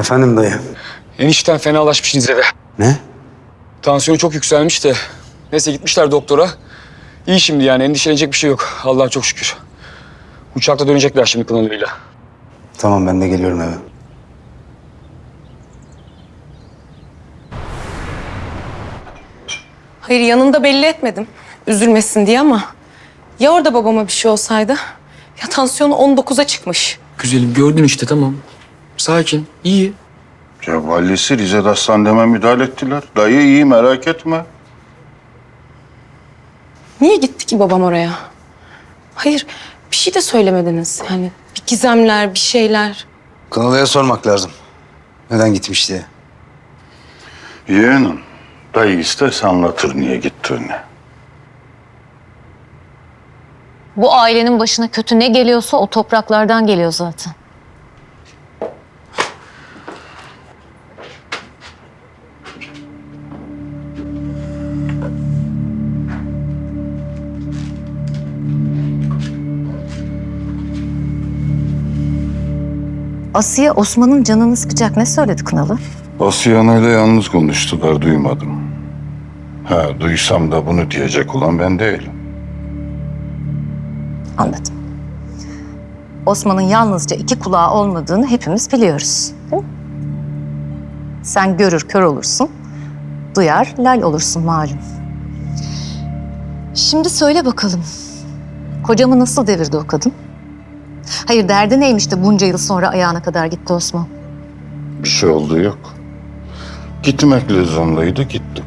Efendim dayı. Enişten fenalaşmış Nizebe. Ne? Tansiyonu çok yükselmiş de. Neyse gitmişler doktora. İyi şimdi yani endişelenecek bir şey yok. Allah'a çok şükür. Uçakla dönecekler şimdi Kınalı'yla. Tamam ben de geliyorum eve. Hayır yanında belli etmedim. Üzülmesin diye ama ya orada babama bir şey olsaydı? Ya tansiyonu 19'a çıkmış. Güzelim gördün işte tamam. Sakin, iyi. Cevvalisi Rize Hastaneme müdahale ettiler. Dayı iyi merak etme. Niye gitti ki babam oraya? Hayır bir şey de söylemediniz. Yani bir gizemler, bir şeyler. Kınalı'ya sormak lazım. Neden gitmiş diye. Yeğenim, dayı isterse anlatır niye gittiğini. Bu ailenin başına kötü ne geliyorsa o topraklardan geliyor zaten. Asiye Osman'ın canını sıkacak ne söyledi Kınalı? Asiyana ile yalnız konuştular, duymadım. Ha, duysam da bunu diyecek olan ben değilim. Anladım. Osman'ın yalnızca iki kulağı olmadığını hepimiz biliyoruz. değil mi? Sen görür kör olursun, duyar lal olursun malum. Şimdi söyle bakalım. Kocamı nasıl devirdi o kadın? Hayır derdi neymiş de bunca yıl sonra ayağına kadar gitti Osman? Bir şey oldu yok. Gitmek lüzumluydu, gittik.